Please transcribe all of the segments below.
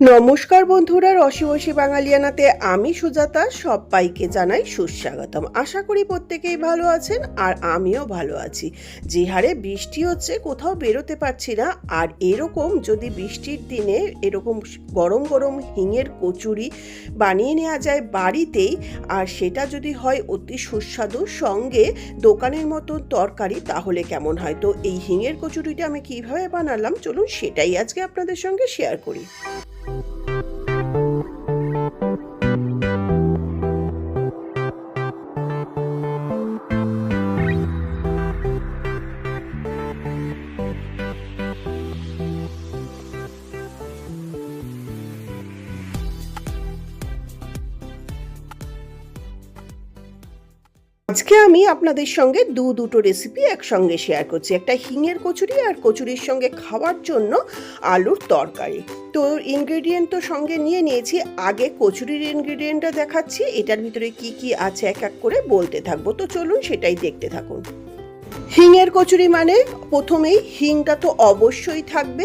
নমস্কার বন্ধুরা রসিবসী বাঙালিয়ানাতে আমি সুজাতা, সবাইকে জানাই সুস্বাগতম। আশা করি প্রত্যেকেই ভালো আছেন আর আমিও ভালো আছি। যে হারে বৃষ্টি হচ্ছে, কোথাও বেরোতে পারছি না। আর এরকম যদি বৃষ্টির দিনে এরকম গরম গরম হিঙের কচুরি বানিয়ে নেওয়া যায় বাড়িতেই, আর সেটা যদি হয় অতি সুস্বাদু, সঙ্গে দোকানের মতো তরকারি, তাহলে কেমন হয়? তো এই হিঙের কচুরিটা আমি কীভাবে বানালাম? চলুন সেটাই আজকে আপনাদের সঙ্গে শেয়ার করি। Thank you. আজকে আমি আপনাদের সঙ্গে দু দুটো রেসিপি একসঙ্গে শেয়ার করছি। একটা হিঙের কচুরি আর কচুরির সঙ্গে খাওয়ার জন্য আলুর তরকারি। তো ইনগ্রেডিয়েন্ট তো সঙ্গে নিয়ে নিয়েছি। আগে কচুরির ইনগ্রেডিয়েন্টটা দেখাচ্ছি। এটার ভিতরে কি কি আছে এক এক করে বলতে থাকব। তো চলুন সেটাই দেখতে থাকুন। হিঙের কচুরি মানে প্রথমেই হিংটা তো অবশ্যই থাকবে,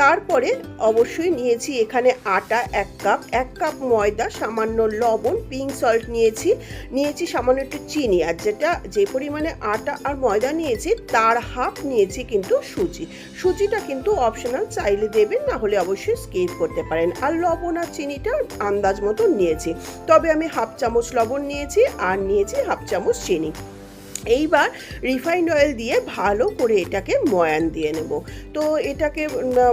তারপরে অবশ্যই নিয়েছি এখানে আটা এক কাপ এক কাপ ময়দা, সামান্য লবণ পিঙ্ক সল্ট নিয়েছি নিয়েছি সামান্য একটু চিনি, আর যেটা যে পরিমাণে আটা আর ময়দা নিয়েছি, তার হাফ নিয়েছি কিন্তু সুজি। সুজিটা কিন্তু অপশনাল চাইলে দেবেন, না হলে অবশ্যই স্কিপ করতে পারেন। আর লবণ আর চিনিটা আন্দাজ মতো নিয়েছি। তবে আমি হাফ চামচ লবণ নিয়েছি, আর নিয়েছি হাফ চামচ চিনি। এইবার রিফাইন্ড অয়েল দিয়ে ভালো করে এটাকে ময়ান দিয়ে নেব। তো এটাকে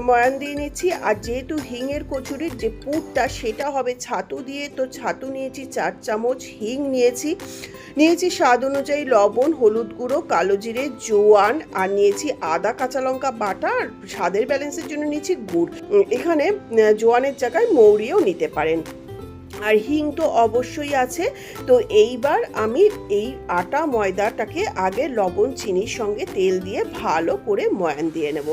ময়ান দিয়ে নিচ্ছি, আর যেহেতু হিংয়ের কচুরির যে পুরটা, সেটা হবে ছাতু দিয়ে। তো ছাতু নিয়েছি চার চামচ, হিং নিয়েছি। নিয়েছি স্বাদ অনুযায়ী লবণ, হলুদ গুঁড়ো, কালো জিরে, জোয়ান, আর নিয়েছি আদা, কাঁচা লঙ্কা বাটা, আর স্বাদের ব্যালেন্সের জন্য নিয়েছি গুড়। এখানে জোয়ানের জায়গায় মৌরিও নিতে পারেন। আর হিং তো অবশ্যই আছে। তো এইবার আমি এই আটা ময়দাটাকে আগে লবণ, চিনির সঙ্গে তেল দিয়ে ভালো করে ময়ান দিয়ে নেব।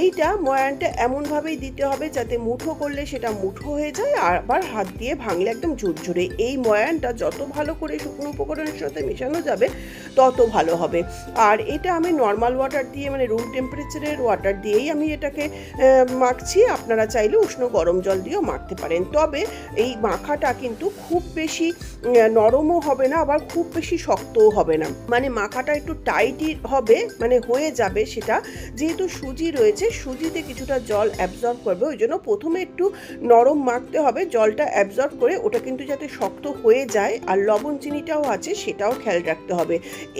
এইটা ময়ানটা এমনভাবেই দিতে হবে যাতে মুঠো করলে সেটা মুঠো হয়ে যায় আর আবার হাত দিয়ে ভাঙলে একদম ঝুরঝুরে। এই ময়ানটা যত ভালো করে শুকনো উপকরণের সাথে মেশানো যাবে তত ভালো হবে। আর এটা আমি নর্মাল ওয়াটার দিয়ে মানে রুম টেম্পারেচারের ওয়াটার দিয়েই আমি এটাকে মাখছি। আপনারা চাইলে উষ্ণ গরম জল দিয়েও মাখতে পারেন। তবে এই মাখাটা কিন্তু খুব বেশি নরমও হবে না, আবার খুব বেশি শক্তও হবে না। মানে মাখাটা একটু টাইটই হবে মানে হয়ে যাবে সেটা। যেহেতু সুজি রয়েছে, সুজিতে কিছুটা জল অ্যাবজর্ব করবে, ওই জন্য প্রথমে একটু নরম মাখতে হবে। জলটা অ্যাবজর্ব করে ওটা কিন্তু যাতে শক্ত হয়ে যায়, আর লবণ চিনিটাও আছে, সেটাও খেয়াল রাখতে হবে।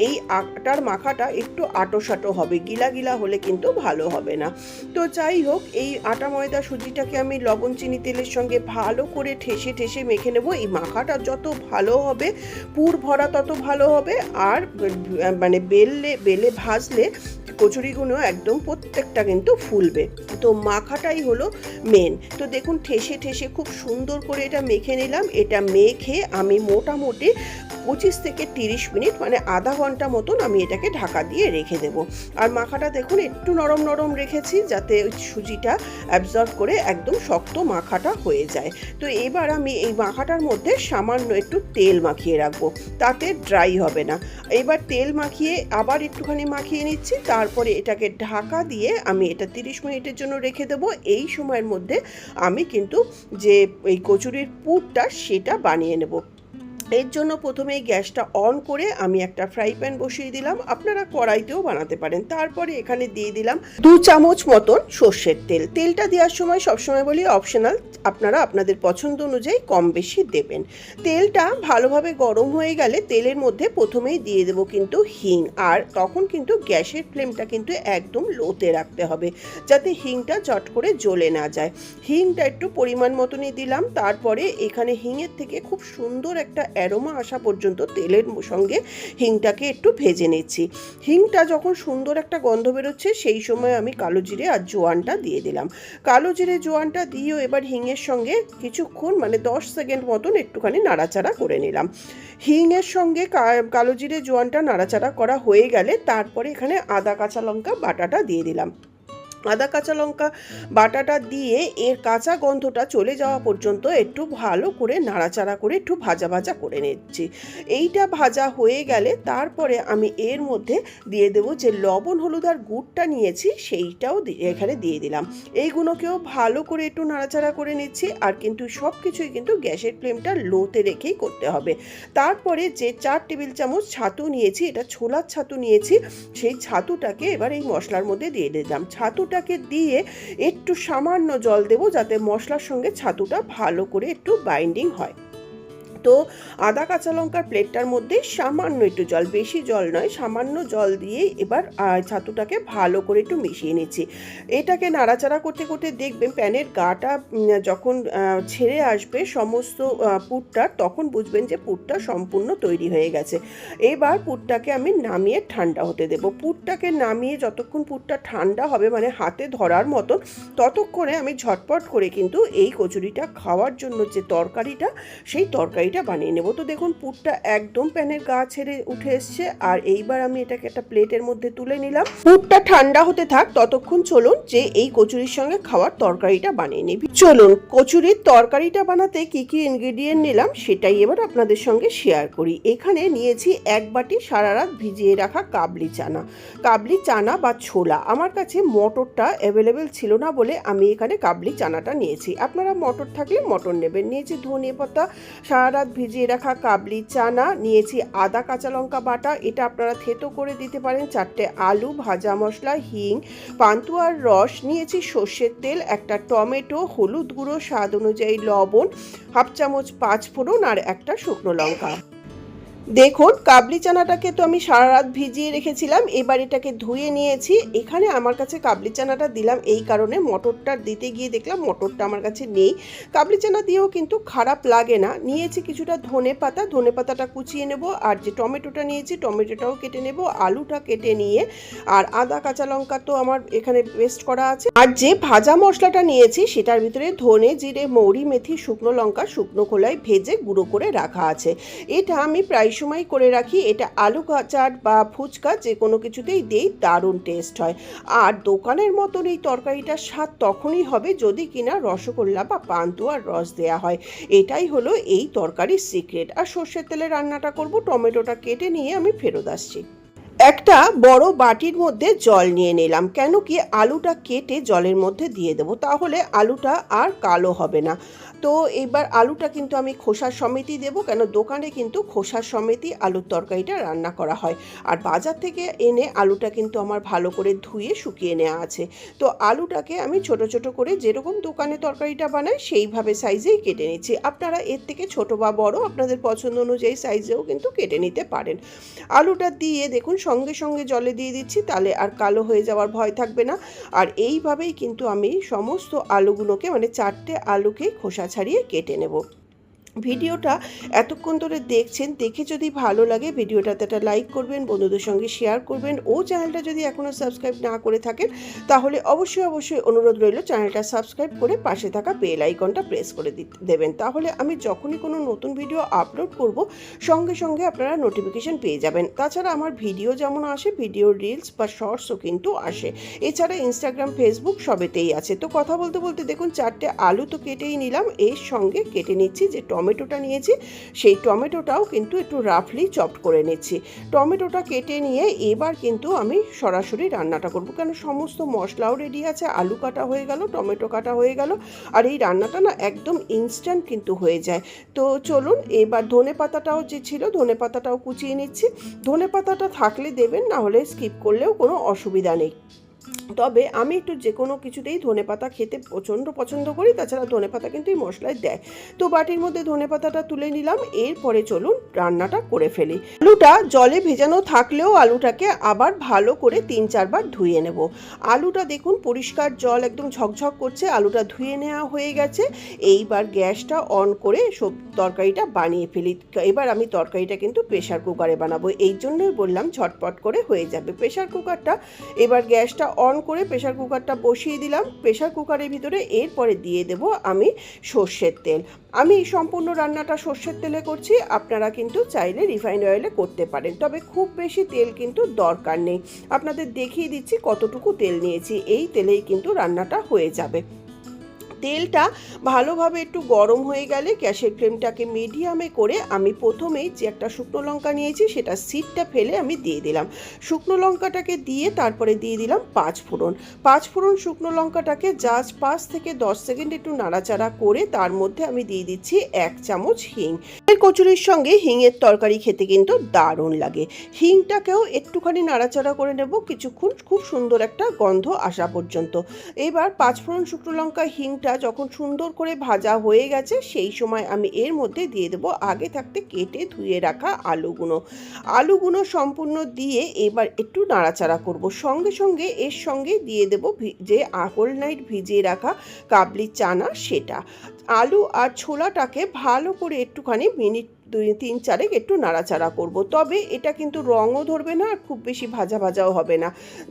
এই আটার মাখাটা একটু আটোসাটো হবে গিলা গিলা হলে কিন্তু ভালো হবে না। তো যাই হোক, এই আটা ময়দা সুজিটাকে আমি লবণ, চিনি, তেলের সঙ্গে ভালো করে ঠেসে ঠেসে মেখে নেব। এই মাখাটা যত ভালো হবে, পুর ভরা তত ভালো হবে। আর মানে বেললে, বেলে ভাজলে কচুরিগুলো একদম প্রত্যেকটা কিন্তু ফুলবে। তো মাখাটাই হলো মেন তো দেখুন, ঠেসে ঠেসে খুব সুন্দর করে এটা মেখে নিলাম। এটা মেখে আমি মোটামুটি পঁচিশ থেকে তিরিশ মিনিট মানে আধা ঘণ্টা মতন আমি এটাকে ঢাকা দিয়ে রেখে দেব। আর মাখাটা দেখুন, একটু নরম নরম রেখেছি যাতে ওই সুজিটা অ্যাবজর্ব করে একদম শক্ত মাখাটা হয়ে যায়। তো এবার আমি এই মাখাটার মধ্যে সামান্য একটু তেল মাখিয়ে রাখব, তাতে ড্রাই হবে না। এবার তেল মাখিয়ে আবার একটুখানি মাখিয়ে নিচ্ছি, তারপরে এটাকে ঢাকা দিয়ে আমি এটা তিরিশ মিনিটের জন্য রেখে দেবো। এই সময়ের মধ্যে আমি কিন্তু যে এই কচুরির পুরটা, সেটা বানিয়ে নেব। এর জন্য প্রথমেই গ্যাসটা অন করে আমি একটা ফ্রাই প্যান বসিয়ে দিলাম। আপনারা কড়াইতেও বানাতে পারেন। তারপরে এখানে দিয়ে দিলাম দু চামচ মতন সর্ষের তেল। তেলটা দেওয়ার সময় সবসময় বলি অপশনাল আপনারা আপনাদের পছন্দ অনুযায়ী কম বেশি দেবেন। তেলটা ভালোভাবে গরম হয়ে গেলে তেলের মধ্যে প্রথমেই দিয়ে দেবো কিন্তু হিং। আর তখন কিন্তু গ্যাসের ফ্লেমটা কিন্তু একদম লোতে রাখতে হবে, যাতে হিংটা চট করে জ্বলে না যায়। হিংটা একটু পরিমাণ মতনই দিলাম। তারপরে এখানে হিঙের থেকে খুব সুন্দর একটা অ্যারোমা আসা পর্যন্ত তেলের সঙ্গে হিংটাকে একটু ভেজে নিচ্ছি। হিংটা যখন সুন্দর একটা গন্ধ বেরোচ্ছে, সেই সময় আমি কালো জিরে আর জোয়ানটা দিয়ে দিলাম। কালো জিরে, জোয়ানটা দিয়েও এবার হিঙের সঙ্গে কিছুক্ষণ মানে দশ সেকেন্ড মতন একটুখানি নাড়াচাড়া করে নিলাম। হিংয়ের সঙ্গে কালো জিরে, জোয়ানটা নাড়াচাড়া করা হয়ে গেলে তারপরে এখানে আদা, কাঁচা লঙ্কা, বাটাটা দিয়ে দিলাম। আদা, কাঁচা লঙ্কা বাটাটা দিয়ে এর কাঁচা গন্ধটা চলে যাওয়া পর্যন্ত একটু ভালো করে নাড়াচাড়া করে একটু ভাজা ভাজা করে নিচ্ছি। এইটা ভাজা হয়ে গেলে তারপরে আমি এর মধ্যে দিয়ে দেবো যে লবণ, হলুদ আর গুড়টা নিয়েছি সেইটাও এখানে দিয়ে দিলাম। এইগুলোকেও ভালো করে একটু নাড়াচাড়া করে নিচ্ছি আর কিন্তু সব কিছুই কিন্তু গ্যাসের ফ্লেমটা লোতে রেখেই করতে হবে। তারপরে যে চার টেবিল চামচ ছাতু নিয়েছি, এটা ছোলার ছাতু নিয়েছি, সেই ছাতুটাকে এবার এই মশলার মধ্যে দিয়ে দিলাম। ছাতুটাকে দিয়ে একটু সামান্য জল দেবো যাতে মশলার সঙ্গে ছাতুটা ভালো করে একটু বাইন্ডিং হয়। তো আদা কাঁচা লঙ্কার প্লেটটার মধ্যে সামান্য একটু জল বেশি জল নয় সামান্য জল দিয়ে এবার ছাতুটাকে ভালো করে একটু মিশিয়ে নিচ্ছি। এটাকে নাড়াচাড়া করতে করতে দেখবেন প্যানের গাটা যখন ছেড়ে আসবে সমস্ত আহ, পুরটা তখন বুঝবেন যে পুরটা সম্পূর্ণ তৈরি হয়ে গেছে। এবার পুরটাকে আমি নামিয়ে ঠান্ডা হতে দেবো। পুরটাকে নামিয়ে যতক্ষণ পুরটা ঠান্ডা হবে মানে হাতে ধরার মতন ততক্ষণে আমি ঝটপট করে কিন্তু এই কচুরিটা খাওয়ার জন্য যে তরকারিটা সেই তরকারিটা বানিয়ে নেব। তো দেখুন, পুরটা একদম প্যানের গা ছেড়ে উঠে এসছে। আর এইবার আমি এটাকে একটা প্লেটের মধ্যে তুলে নিলাম। পুরটা ঠান্ডা হতে থাক, ততক্ষণ চলুন যে এই কচুরির সঙ্গে খাওয়ার তরকারিটা বানিয়ে নিবি। চলুন, কচুরির তরকারিটা বানাতে কি কি ইনগ্রেডিয়েন্ট নিলাম সেটাই এবার আপনাদের সঙ্গে শেয়ার করি। এখানে নিয়েছি এক বাটি সারা রাত ভিজিয়ে রাখা কাবলি চানা। কাবলি চানা বা ছোলা, আমার কাছে মটরটা অ্যাভেলেবেল ছিল না বলে আমি এখানে কাবলি চানাটা নিয়েছি। আপনারা মটর থাকলে মটর নেবেন। নিয়েছি ধনিয়া পাতা, সারা রাত ভিজিয়ে রাখা কাবলি চানা, নিয়েছি আদা কাঁচা লঙ্কা বাটা, এটা আপনারা থেতো করে দিতে পারেন, চারটে আলু, ভাজা মশলা, হিং, পান্তুয়ার রস, নিয়েছি সর্ষের তেল, একটা টমেটো, হলুদ গুঁড়ো, স্বাদ অনুযায়ী লবণ, হাফ চামচ পাঁচ ফোড়ন আর একটা শুকনো লঙ্কা। দেখুন, কাবলি চানাটাকে তো আমি সারা রাত ভিজিয়ে রেখেছিলাম, এবার এটাকে ধুয়ে নিয়েছি। এখানে আমার কাছে কাবলি চানাটা দিলাম, এই কারণে মটরটা দিতে গিয়ে দেখলাম মটরটা আমার কাছে নেই। কাবলি চানা দিয়েও কিন্তু খারাপ লাগে না। নিয়েছি কিছুটা ধনে পাতা, ধনে পাতাটা কুচিয়ে নেব, আর যে টমেটোটা নিয়েছি, টমেটোটাও কেটে নেব, আলুটা কেটে নিয়ে, আর আদা, কাঁচা লঙ্কা তো আমার এখানে পেস্ট করা আছে। আর যে ভাজা মশলাটা নিয়েছি, সেটার ভিতরে ধনে জিরে, মৌরি, মেথি, শুকনো লঙ্কা, শুকনো খোলায় ভেজে গুঁড়ো করে রাখা আছে। এটা আমি প্রায় সময় করে রাখি। এটা আলু চাট বা ফুচকা যে কোনো কিছুতেই দেই, দারুণ টেস্ট হয়। আর দোকানের মতন এই তরকারিটার স্বাদ তখনই হবে যদি কিনা রসগোল্লা বা পান্তুয়ার রস দেয়া হয়। এটাই হলো এই তরকারির সিক্রেট আর সর্ষের তেলে রান্নাটা করব, টমেটোটা কেটে নিয়ে আমি ফেরত আসছি। একটা বড় বাটির মধ্যে জল নিয়ে নিলাম। কেন কি আলুটা কেটে জলের মধ্যে দিয়ে দেবো, তাহলে আলুটা আর কালো হবে না। তো এবার আলুটা কিন্তু আমি খোসার সমেতই দেবো, কেন দোকানে কিন্তু খোসার সমেতই আলুর তরকারিটা রান্না করা হয়। আর বাজার থেকে এনে আলুটা কিন্তু আমার ভালো করে ধুয়ে শুকিয়ে নেওয়া আছে। তো আলুটাকে আমি ছোট ছোট করে যেরকম দোকানে তরকারিটা বানাই, সেইভাবে সাইজেই কেটে নিচ্ছি। আপনারা এর থেকে ছোট বা বড় আপনাদের পছন্দ অনুযায়ী সাইজেও কিন্তু কেটে নিতে পারেন। আলুটা দিয়ে দেখুন সঙ্গে সঙ্গে জলে দিয়ে দিচ্ছি, তাহলে আর কালো হয়ে যাওয়ার ভয় থাকবে না। আর এইভাবেই কিন্তু আমি সমস্ত আলুগুলোকে মানে চারটে আলুকে খোসা ছাড়িয়ে কেটে নেব। ভিডিওটা এতক্ষণ ধরে দেখছেন, দেখে যদি ভালো লাগে ভিডিওটাতে একটা লাইক করবেন, বন্ধুদের সঙ্গে শেয়ার করবেন ও চ্যানেলটা যদি এখনও সাবস্ক্রাইব না করে থাকেন, তাহলে অবশ্যই অবশ্যই অনুরোধ রইল চ্যানেলটা সাবস্ক্রাইব করে পাশে থাকা বেল আইকনটা প্রেস করে দেবেন। তাহলে আমি যখনই কোনো নতুন ভিডিও আপলোড করব, সঙ্গে সঙ্গে আপনারা নোটিফিকেশন পেয়ে যাবেন। তাছাড়া আমার ভিডিও যেমন আসে ভিডিও রিলস বা শর্টসও কিন্তু আসে। এছাড়া ইনস্টাগ্রাম ফেসবুক সবেতেই আছে। তো কথা বলতে বলতে দেখুন, চারটে আলু তো কেটেই নিলাম, এর সঙ্গে কেটে নিচ্ছি যে টমেটোটা নিয়েছি, সেই টমেটোটাও কিন্তু একটু রাফলি চপড করে নিচ্ছি। টমেটোটা কেটে নিয়ে এবার কিন্তু আমি সরাসরি রান্নাটা করব। কেন সমস্ত মশলাও রেডি আছে, আলু কাটা হয়ে গেল, টমেটো কাটা হয়ে গেল, আর এই রান্নাটা না একদম ইনস্ট্যান্ট কিন্তু হয়ে যায়। তো চলুন, এবার ধনে পাতাটাও যে ছিল, ধনে পাতাটাও কুচিয়ে নিচ্ছি। ধনে পাতাটা থাকলে দেবেন, না হলে স্কিপ করলেও কোনো অসুবিধা নেই। তবে আমি একটু যে কোনো কিছুতেই ধনে পাতা খেতে প্রচণ্ড পছন্দ করি, তাছাড়া ধনে পাতা কিন্তু এই মশলায় দেয়। তো বাটির মধ্যে ধনে পাতাটা তুলে নিলাম, এরপরে চলুন রান্নাটা করে ফেলি। আলুটা জলে ভেজানো থাকলেও আলুটাকে আবার ভালো করে তিন চারবার ধুয়ে নেব। আলুটা দেখুন পরিষ্কার জল একদম ঝকঝক করছে, আলুটা ধুয়ে নেওয়া হয়ে গেছে। এইবার গ্যাসটা অন করে সব তরকারিটা বানিয়ে ফেলি। এবার আমি তরকারিটা কিন্তু প্রেশার কুকারে বানাবো। এই জন্যই বললাম ঝটপট করে হয়ে যাবে। প্রেশার কুকারটা এবার গ্যাসটা অন করে প্রেশার কুকারটা বসিয়ে দিলাম। প্রেশার কুকারের ভিতরে এরপরে দিয়ে দেব আমি সর্ষের তেল। আমি সম্পূর্ণ রান্নাটা সর্ষের তেলে করছি, আপনারা কিন্তু চাইলে রিফাইন্ড অয়েলে করতে পারেন। তবে খুব বেশি তেল কিন্তু দরকার নেই। আপনাদের দেখিয়ে দিচ্ছি কতটুকু তেল নিয়েছি। এই তেলেই কিন্তু রান্নাটা হয়ে যাবে। তেলটা ভালোভাবে একটু গরম হয়ে গেলে গ্যাসের ফ্লেমটাকে মিডিয়ামে করে আমি প্রথমেই যে একটা শুকনো লঙ্কা নিয়েছি সেটা সিটটা ফেলে আমি দিয়ে দিলাম। শুকনো লঙ্কাটাকে দিয়ে তারপরে দিয়ে দিলাম পাঁচ ফোড়ন। পাঁচ ফোড়ন শুকনো লঙ্কাটাকে জাস্ট পাঁচ থেকে দশ সেকেন্ড একটু নাড়াচাড়া করে তার মধ্যে আমি দিয়ে দিচ্ছি এক চামচ হিং। এর কচুরির সঙ্গে হিংয়ের তরকারি খেতে কিন্তু দারুণ লাগে। হিংটাকেও একটুখানি নাড়াচাড়া করে নেব কিছুক্ষণ, খুব সুন্দর একটা গন্ধ আসা পর্যন্ত। এবার পাঁচফোড়ন শুকনো লঙ্কা হিংটা যখন সুন্দর করে ভাজা হয়ে গেছে, সেই সময় আমি এর মধ্যে দিয়ে দেবো আগে থাকতে কেটে ধুয়ে রাখা আলুগুলো আলুগুলো সম্পূর্ণ দিয়ে এবার একটু নাড়াচাড়া করব। সঙ্গে সঙ্গে এর সঙ্গে দিয়ে দেবো যে হোল নাইট ভিজিয়ে রাখা কাবলি চানা, সেটা। আলু আর ছোলাটাকে ভালো করে একটুখানি মিনিট দুই, তিন, চারেক একটু নাড়াচাড়া করব। তবে এটা কিন্তু রঙও ধরবে না আর খুব বেশি ভাজা ভাজাও হবে না।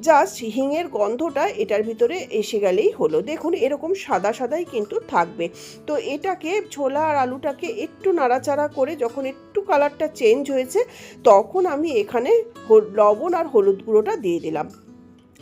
জাস্ট হিঙের গন্ধটা এটার ভিতরে এসে গেলেই হলো। দেখুন, এরকম সাদা সাদাই কিন্তু থাকবে। তো এটাকে, ছোলা আর আলুটাকে একটু নাড়াচাড়া করে যখন একটু কালারটা চেঞ্জ হয়েছে, তখন আমি এখানে লবণ আর হলুদ গুঁড়োটা দিয়ে দিলাম।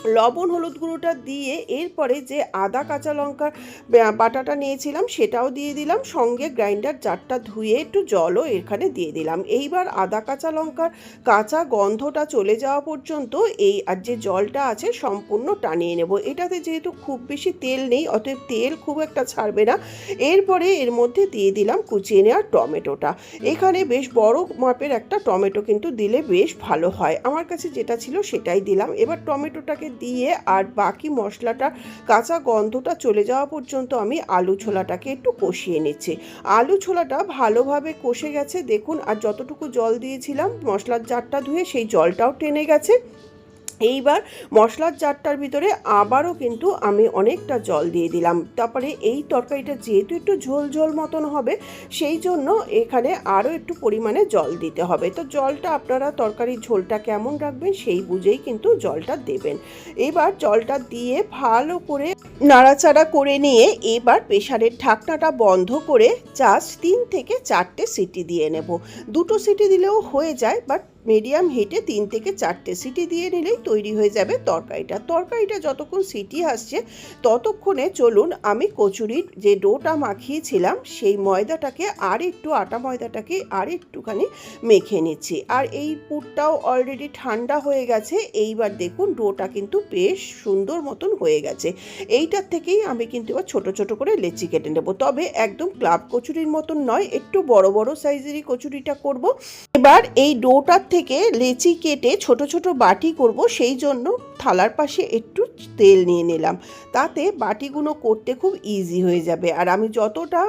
লবণ হলুদ গুঁড়োটা দিয়ে এরপরে যে আদা, কাঁচা লঙ্কার বা- বাটাটা নিয়েছিলাম সেটাও দিয়ে দিলাম। সঙ্গে গ্রাইন্ডার জারটা ধুয়ে একটু জলও এখানে দিয়ে দিলাম। এইবার আদা, কাঁচা লঙ্কার কাঁচা গন্ধটা চলে যাওয়া পর্যন্ত এই আর যে জলটা আছে সম্পূর্ণ টানিয়ে নেব। এটাতে যেহেতু খুব বেশি তেল নেই, অতএব তেল খুব একটা ছাড়বে না। এরপরে এর মধ্যে দিয়ে দিলাম কুচিয়ে নেওয়া টমেটোটা। এখানে বেশ বড় মাপের একটা টমেটো কিন্তু দিলে বেশ ভালো হয়। আমার কাছে যেটা ছিল সেটাই দিলাম। এবার টমেটোটাকে দিয়ে আর বাকি মশলাটা, কাঁচা গন্ধটা চলে যাওয়া পর্যন্ত আমি আলু ছোলাটাকে একটু কষিয়ে নিচ্ছি। আলু ছোলাটা ভালোভাবে কষে গেছে, দেখুন, আর যতটুকু জল দিয়েছিলাম, মশলার জারটা ধুয়ে সেই জলটাও টেনে গেছে। এইবার মশলার জারটার ভিতরে আবারও কিন্তু আমি অনেকটা জল দিয়ে দিলাম। তারপরে এই তরকারিটা যেহেতু একটু ঝোল ঝোল মতন হবে, সেই জন্য এখানে আরও একটু পরিমাণে জল দিতে হবে। তো জলটা আপনারা তরকারির ঝোলটা কেমন রাখবেন সেই বুঝেই কিন্তু জলটা দেবেন। এবার জলটা দিয়ে ভালো করে নাড়াচাড়া করে নিয়ে এবার প্রেশারের ঢাকনাটা বন্ধ করে জাস্ট তিন থেকে চারটে সিটি দিয়ে নেব। দুটো সিটি দিলেও হয়ে যায়, বাট মিডিয়াম হিটে তিন থেকে চারটে সিটি দিয়ে নিলেই তৈরি হয়ে যাবে তরকারিটা। তরকারিটা যতক্ষণ সিটি আসছে, ততক্ষণে চলুন আমি কচুরির যে ডোটা মাখিয়েছিলাম, সেই ময়দাটাকে আর একটু, আটা ময়দাটাকে আর একটুখানি মেখে নিচ্ছি। আর এই পুরটাও অলরেডি ঠান্ডা হয়ে গেছে, এইবার দেখুন ডোটা কিন্তু বেশ সুন্দর মতন হয়ে গেছে। এইটার থেকেই আমি কিন্তু এবার ছোট ছোট করে লেচি কেটে নেব। তবে একদম ক্লাব কচুরির মতন নয়, একটু বড় বড় সাইজেরই কচুরিটা করব। এবার এই ডোটার থেকে লেচি কেটে ছোট ছোট বাটি করব, সেই জন্য থালার পাশে একটু তেল নিয়ে নিলাম। তাতে বাটিগুলো করতে খুব ইজি হয়ে যাবে। আর আমি যতটা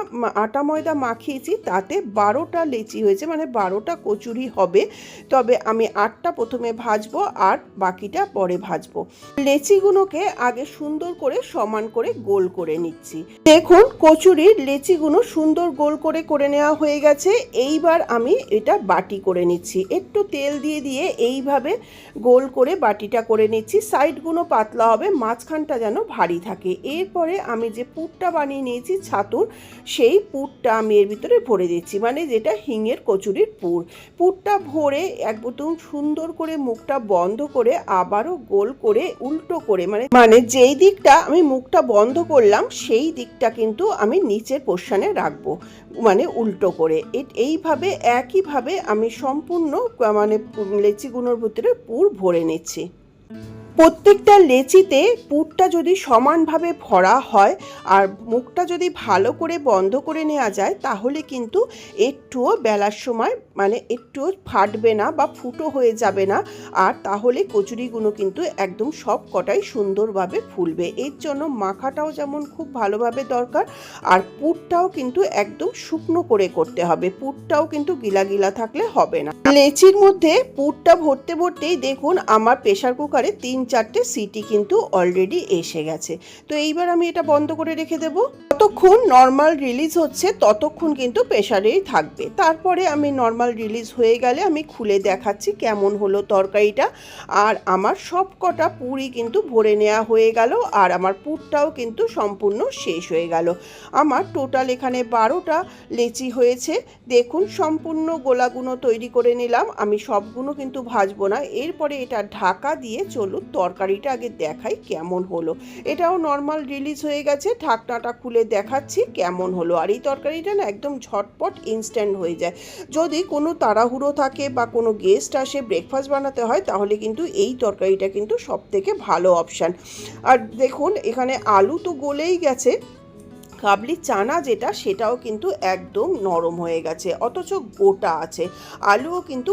আটা ময়দা মাখিয়েছি, তাতে বারোটা লেচি হয়েছে মানে বারোটা কচুরি হবে। তবে আমি আটটা প্রথমে ভাজবো আর বাকিটা পরে ভাজবো। লেচিগুলোকে আগে সুন্দর করে সমান করে গোল করে নিচ্ছি। দেখুন, কচুরির লেচিগুলো সুন্দর গোল করে করে নেওয়া হয়ে গেছে। এইবার আমি এটা বাটি করে নিচ্ছি। একটু তেল দিয়ে দিয়ে এইভাবে গোল করে বাটিটা করে নিচ্ছি। সাইডগুলো পাতলা হবে, মাঝখানটা যেন ভারী থাকে। এরপরে আমি যে পুরটা বানিয়ে নিয়েছি, ছাতুর, সেই পুরটা আমি এর ভিতরে ভরে দিচ্ছি মানে যেটা হিঙের কচুরির পুর। পুরটা ভরে একদম সুন্দর করে মুখটা বন্ধ করে আবারও গোল করে উল্টো করে মানে মানে যেই দিকটা আমি মুখটা বন্ধ করলাম, সেই দিকটা কিন্তু আমি নিচের পোর্শনে রাখব মানে উল্টো করে। এইভাবে, একইভাবে আমি সম্পূর্ণ মানে লেচিগুলোর ভিতরে পুর ভরে নিচ্ছি। প্রত্যেকটা লেচিতে পুরটা যদি সমানভাবে ভরা হয় আর মুখটা যদি ভালো করে বন্ধ করে নেওয়া যায়, তাহলে কিন্তু একটুও বেলার সময় মানে একটুও ফাটবে না বা ফুটো হয়ে যাবে না। আর তাহলে কচুরিগুলো কিন্তু একদম সব কটাই সুন্দরভাবে ফুলবে। এর জন্য মাখাটাও যেমন খুব ভালোভাবে দরকার, আর পুরটাও কিন্তু একদম শুকনো করে করতে হবে। পুরটাও কিন্তু গিলা গিলা থাকলে হবে না। লেচির মধ্যে পুরটা ভরতে ভরতেই দেখুন, আমার প্রেশার কুকারে তিন চারটে সিটি কিন্তু অলরেডি এসে গেছে। তো এইবার আমি এটা বন্ধ করে রেখে দেব। যতক্ষণ নর্মাল রিলিজ হচ্ছে, ততক্ষণ কিন্তু প্রেশারেই থাকবে। তারপরে আমি নর্মাল রিলিজ হয়ে গেলে আমি খুলে দেখাচ্ছি কেমন হলো তরকারিটা। আর আমার সব কটা পুরি কিন্তু ভরে নেওয়া হয়ে গেল, আর আমার পুরটাও কিন্তু সম্পূর্ণ শেষ হয়ে গেল। আমার টোটাল এখানে বারোটা লেচি হয়েছে। দেখুন, সম্পূর্ণ গোলাগুনো তৈরি করে নিলাম। আমি সবগুলো কিন্তু ভাজবো না। এরপরে এটা ঢাকা দিয়ে চলুন তরকারিটা আগে দেখাই কেমন হলো। এটাও নর্মাল রিলিজ হয়ে গেছে, ঢাকনাটা খুলে দেখাচ্ছি কেমন হলো। আর এই তরকারিটা না একদম ঝটপট ইনস্ট্যান্ট হয়ে যায়। যদি কোনো তাড়াহুড়ো থাকে বা কোনো গেস্ট আসে ব্রেকফাস্ট বানাতে হয়, তাহলে কিন্তু এই তরকারিটা কিন্তু সব থেকে ভালো অপশান আর দেখুন, এখানে আলু তো গলেই গেছে। কাবলি চানা যেটা, সেটাও কিন্তু একদম নরম হয়ে গেছে। অথচ গোটা আছে। আলুও কিন্তু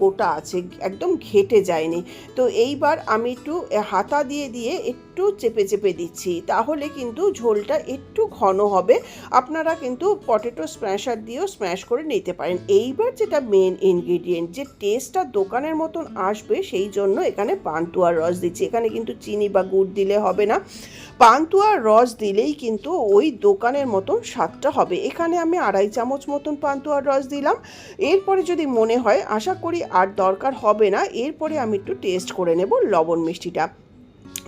গোটা আছে, একদম ঘেটে যায়নি। তো এইবার আমি একটু হাতা দিয়ে দিয়ে একটু চেপে চেপে দিচ্ছি। তাহলে কিন্তু ঝোলটা একটু ঘন হবে। আপনারা কিন্তু পটেটো স্ম্যাশার দিয়েও স্ম্যাশ করে নিতে পারেন। এইবার যেটা মেন ইনগ্রিডিয়েন্ট যে টেস্টটা দোকানের মতন আসবে, সেই জন্য এখানে পান্তুয়ার রস দিচ্ছি। এখানে কিন্তু চিনি বা গুড় দিলে হবে না। পান্তুয়ার রস দিলেই কিন্তু ওই দোকানের মতন স্বাদটা হবে। এখানে আমি আড়াই চামচ মতন পান্তুয়ার রস দিলাম। এরপরে যদি মনে হয়, আশা করি আর দরকার হবে না, এরপরে আমি একটু টেস্ট করে নেব লবণ মিষ্টিটা।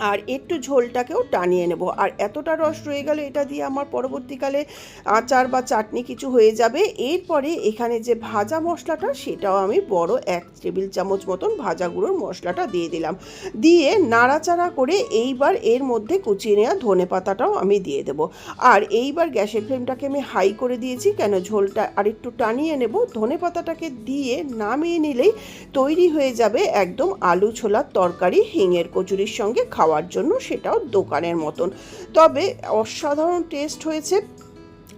আর একটু ঝোলটাকেও টানিয়ে নেব। আর এতটা রস রয়ে গেলে এটা দিয়ে আমার পরবর্তীকালে আচার বা চাটনি কিছু হয়ে যাবে। এরপরে এখানে যে ভাজা মশলাটা, সেটাও আমি বড় এক টেবিল চামচ মতন ভাজা গুঁড়োর মশলাটা দিয়ে দিলাম। দিয়ে নাড়াচাড়া করে এইবার এর মধ্যে কুচিয়ে নেওয়া ধনে পাতাটাও আমি দিয়ে দেব। আর এইবার গ্যাসের ফ্লেমটাকে আমি হাই করে দিয়েছি, কেন ঝোলটা আর একটু টানিয়ে নেব। ধনে পাতাটাকে দিয়ে নামিয়ে নিলেই তৈরি হয়ে যাবে একদম আলু ছোলার তরকারি, হিঙের কচুরির সঙ্গে খাওয়ার জন্য সেটাও দোকানের মতন। তবে অসাধারণ টেস্ট হয়েছে।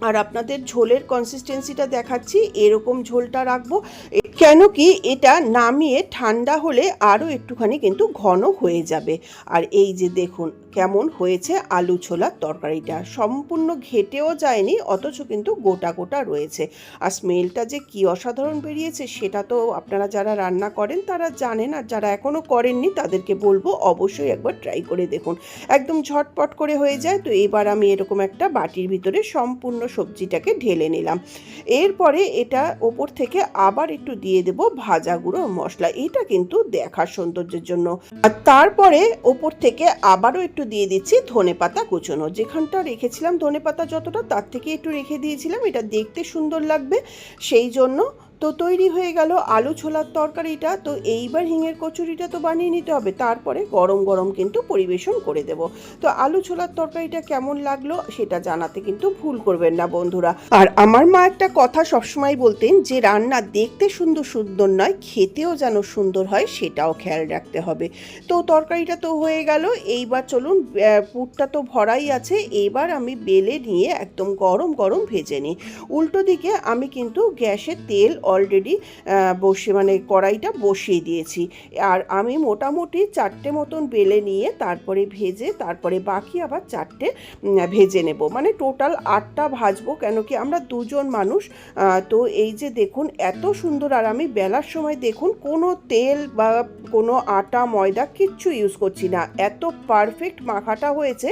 আর আপনাদের ঝোলের কনসিস্টেন্সিটা দেখাচ্ছি, এরকম ঝোলটা রাখব। কেন কি এটা নামিয়ে ঠান্ডা হলে আরও একটুখানি কিন্তু ঘন হয়ে যাবে। আর এই যে দেখুন কেমন হয়েছে আলু ছোলার তরকারিটা। সম্পূর্ণ ঘেটেও যায়নি, অথচ কিন্তু গোটা গোটা রয়েছে। আর স্মেলটা যে কি অসাধারণ বেরিয়েছে, সেটা তো আপনারা যারা রান্না করেন তারা জানেন, আর যারা এখনও করেননি তাদেরকে বলব অবশ্যই একবার ট্রাই করে দেখুন। একদম ঝটপট করে হয়ে যায়, তো এবার আমি এরকম একটা বাটির ভিতরে সম্পূর্ণ সবজিটাকে ঢেলে নিলাম। এরপরে এটা ওপর থেকে আবার একটু দিয়ে দেব ভাজা গুঁড়ো মশলা। এটা কিন্তু দেখার সৌন্দর্যের জন্য। আর তারপরে ওপর থেকে আবারও একটু দিয়ে দিচ্ছি ধনে পাতা কুচনো। যেখানটা রেখেছিলাম ধনে পাতা যতটা, তার থেকে একটু রেখে দিয়েছিলাম। এটা দেখতে সুন্দর লাগবে। সেই জন্য তো তৈরি হয়ে গেল আলু ছোলার তরকারিটা। তো এইবার হিঙের কচুরিটা তো বানিয়ে নিতে হবে। তারপরে গরম গরম কিন্তু পরিবেশন করে দেব। তো আলু ছোলার তরকারিটা কেমন লাগল সেটা জানাতে কিন্তু ভুল করবেন না বন্ধুরা। আর আমার মা একটা কথা সবসময় বলতেন যে, রান্না দেখতে সুন্দর সুন্দর নয়, খেতেও যেন সুন্দর হয় সেটাও খেয়াল রাখতে হবে। তো তরকারিটা তো হয়ে গেল। এইবার চলুন পুরটা তো ভরাই আছে। এবার আমি বেলে নিয়ে একদম গরম গরম ভেজে নিই। উল্টো দিকে আমি কিন্তু গ্যাসে তেল অলরেডি বসে মানে কড়াইটা বসিয়ে দিয়েছি। আর আমি মোটামুটি চারটে মতন বেলে নিয়ে তারপরে ভেজে, তারপরে বাকি আবার চারটে ভেজে নেব। মানে টোটাল আটটা ভাজবো কেন কি আমরা দুজন মানুষ তো এই যে দেখুন, এত সুন্দর। আর আমি বেলার সময় দেখুন, কোনো তেল বা কোনো আটা, ময়দা কিচ্ছু ইউজ করছি না। এত পারফেক্ট মাখাটা হয়েছে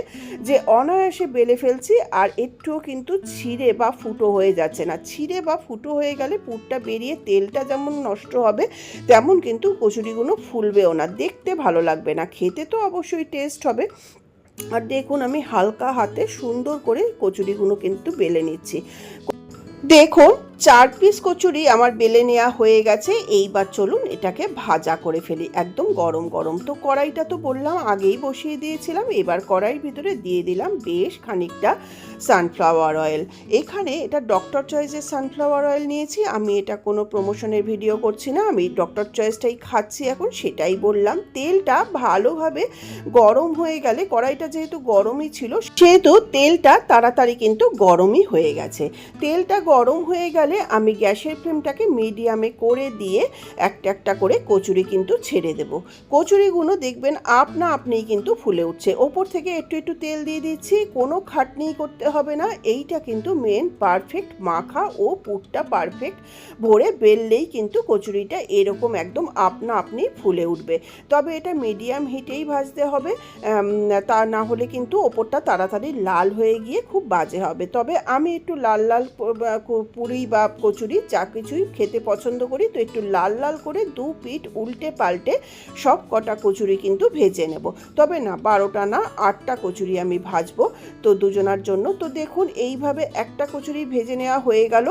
যে অনায়াসে বেলে ফেলছি, আর একটুও কিন্তু ছিঁড়ে বা ফুটো হয়ে যাচ্ছে না। ছিঁড়ে বা ফুটো হয়ে গেলে পুরটা বেরিয়ে তেলটা যেমন নষ্ট হবে, তেমন কিন্তু কচুরিগুলো ফুলবেও না। দেখতে ভালো লাগবে না। খেতে তো অবশ্যই টেস্ট হবে। আর দেখুন আমি হালকা হাতে সুন্দর করে কচুরিগুলো কিন্তু বেলে নিচ্ছি। দেখুন চার পিস কচুরি আমার বেলে নেওয়া হয়ে গেছে, এইবার চলুন এটাকে ভাজা করে ফেলি। একদম গরম গরম। তো কড়াইটা তো বললাম, আগেই বসিয়ে দিয়েছিলাম, এবার কড়াইয়ের ভিতরে দিয়ে দিলাম বেশ খানিকটা সানফ্লাওয়ার অয়েল এখানে এটা ডক্টর চয়েসের সানফ্লাওয়ার অয়েল নিয়েছি, আমি এটা কোনো প্রমোশনের ভিডিও করছি না, আমি ডক্টর চয়েসটাই খাচ্ছি এখন, সেটাই বললাম। তেলটা ভালোভাবে গরম হয়ে গেলে, কড়াইটা যেহেতু গরমই ছিল, সেহেতু তেলটা তাড়াতাড়ি কিন্তু গরমই হয়ে গেছে। তেলটা গরম হয়ে গেলে গেলে আমি গ্যাসের ফ্লেমটাকে মিডিয়ামে করে দিয়ে একটা একটা করে কচুরি কিন্তু ছেড়ে দেব। কচুরিগুলো দেখবেন আপনা আপনিই কিন্তু ফুলে উঠছে। ওপর থেকে একটু একটু তেল দিয়ে দিচ্ছি, কোনো খাটনি করতে হবে না। এইটা কিন্তু মেন পারফেক্ট মাখা ও পুরটা পারফেক্ট ভরে বেললেই কিন্তু কচুরিটা এরকম একদম আপনা আপনি ফুলে উঠবে। তবে এটা মিডিয়াম হিটেই ভাজতে হবে তা না হলে কিন্তু ওপরটা তাড়াতাড়ি লাল হয়ে গিয়ে খুব বাজে হবে। তবে আমি একটু লাল লাল প- বা পুরি বা কচুরি যা কিছুই খেতে পছন্দ করি, তো একটু লাল লাল করে দু পিঠ উল্টে পাল্টে সব কটা কচুরি কিন্তু ভেজে নেব। তবে না, বারোটা না, আটটা কচুরি আমি ভাজবো, তো দুজনার জন্য। তো দেখুন, এইভাবে একটা কচুরি ভেজে নেওয়া হয়ে গেল।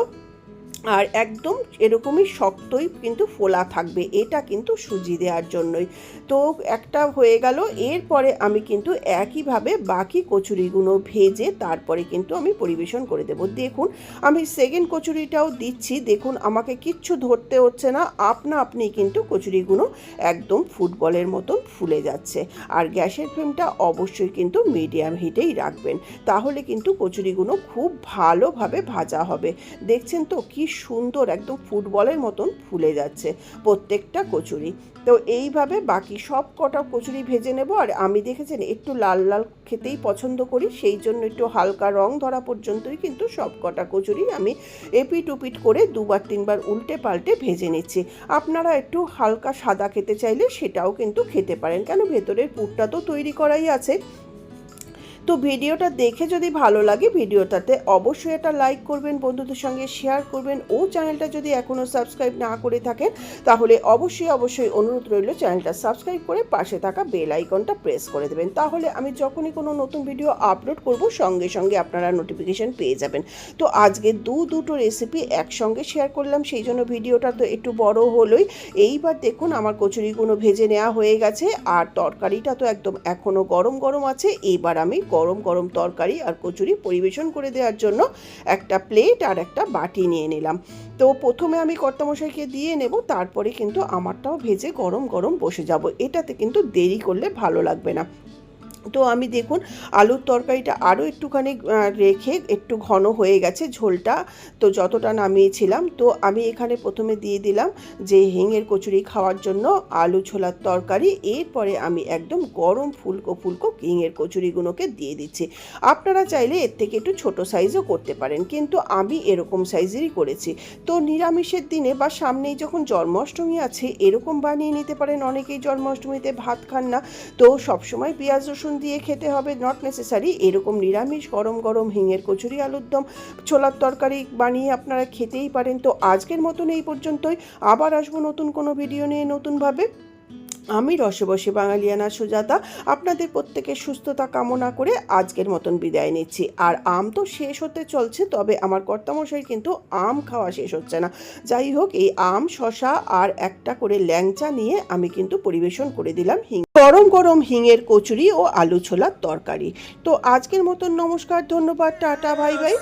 আর একদম এরকমই শক্তই কিন্তু ফোলা থাকবে, এটা কিন্তু সুজি দেওয়ার জন্যই। তো একটা হয়ে গেল, এরপরে আমি কিন্তু একইভাবে বাকি কচুরিগুলো ভেজে তারপরে কিন্তু আমি পরিবেশন করে দেব। দেখুন, আমি সেকেন্ড কচুরিটাও দিচ্ছি, দেখুন আমাকে কিচ্ছু ধরতে হচ্ছে না, আপনা আপনি কিন্তু কচুরিগুলো একদম ফুটবলের মতন ফুলে যাচ্ছে। আর গ্যাসের ফ্লেমটা অবশ্যই কিন্তু মিডিয়াম হিটেই রাখবেন, তাহলে কিন্তু কচুরিগুলো খুব ভালোভাবে ভাজা হবে। দেখছেন তো কি সুন্দর একদম ফুটবলের মতন ফুলে যাচ্ছে প্রত্যেকটা কচুরি। তো এইভাবে বাকি সব কটা কচুরি ভেজে নেব আর আমি দেখেছেন একটু লাল লাল খেতেই পছন্দ করি, সেই জন্য একটু হালকা রং ধরা পর্যন্তই কিন্তু সব কটা কচুরি আমি এপিট উপিট করে দুবার তিনবার উল্টে পাল্টে ভেজে নিচ্ছি। আপনারা একটু হালকা সাদা খেতে চাইলে সেটাও কিন্তু খেতে পারেন, কেন ভেতরের পুরটা তো তৈরি করাই আছে। তো ভিডিওটা দেখে যদি ভালো লাগে ভিডিওটাতে অবশ্যই একটা লাইক করবেন, বন্ধুদের সঙ্গে শেয়ার করবেন ও চ্যানেলটা যদি এখনও সাবস্ক্রাইব না করে থাকেন, তাহলে অবশ্যই অবশ্যই অনুরোধ রইল চ্যানেলটা সাবস্ক্রাইব করে পাশে থাকা বেল আইকনটা প্রেস করে দেবেন। তাহলে আমি যখনই কোনো নতুন ভিডিও আপলোড করব, সঙ্গে সঙ্গে আপনারা নোটিফিকেশন পেয়ে যাবেন। তো আজকে দু দুটো রেসিপি একসঙ্গে শেয়ার করলাম, সেই জন্য ভিডিওটা তো একটু বড় হলোই। এইবার দেখুন আমার কচুরিগুলো ভেজে নেওয়া হয়ে গেছে, আর তরকারিটা তো একদম এখনও গরম গরম আছে, এইবার আমি গরম গরম তরকারি আর কচুরি পরিবেশন করে দেওয়ার জন্য একটা প্লেট আর একটা বাটি নিয়ে নিলাম। তো প্রথমে আমি কর্তামশাইকে দিয়ে নেব, তারপরে কিন্তু আমারটাও ভেজে গরম গরম বসে যাব। এটাতে কিন্তু দেরি করলে ভালো লাগবে না। তো আমি দেখুন, আলুর তরকারিটা আরও একটুখানি রেখে একটু ঘন হয়ে গেছে ঝোলটা, তো যতটা নামিয়েছিলাম, তো আমি এখানে প্রথমে দিয়ে দিলাম যে হিঙের কচুরি খাওয়ার জন্য আলু ছোলার তরকারি, এরপরে আমি একদম গরম ফুলকো ফুলকো হিঙের কচুরিগুলোকে দিয়ে দিচ্ছি। আপনারা চাইলে এর থেকে একটু ছোট সাইজও করতে পারেন, কিন্তু আমি এরকম সাইজেরই করেছি। তো নিরামিষের দিনে বা সামনেই যখন জন্মাষ্টমী আছে, এরকম বানিয়ে নিতে পারেন, অনেকেই জন্মাষ্টমীতে ভাত খান না, তো সবসময় পেঁয়াজ রসুন দিয়ে খেতে হবে নট নেসেসারি এরকম নিরামিষ গরম গরম হিঙের কচুরি, আলুর দম, ছোলার তরকারি বানিয়ে আপনারা খেতেই পারেন। তো আজকের মতন এই পর্যন্তই। আবার আসব নতুন কোনো ভিডিও নিয়ে নতুনভাবে। আমি রসবসে বাঙালিয়ানা সুজাতা। আপনাদের প্রত্যেকের সুস্থতা কামনা করে আজকের মতন বিদায় নিচ্ছি। আর আম তো শেষ হতে চলছে, তবে আমার কর্তামশাই কিন্তু আম খাওয়া শেষ হচ্ছে না। যাই হোক, এই আম শশা আর একটা করে ল্যাংচা নিয়ে আমি কিন্তু পরিবেশন করে দিলাম হিং গরম গরম হিঙের কচুরি ও আলু ছোলার তরকারি। তো আজকের মতন নমস্কার, ধন্যবাদ, টাটা ভাই ভাই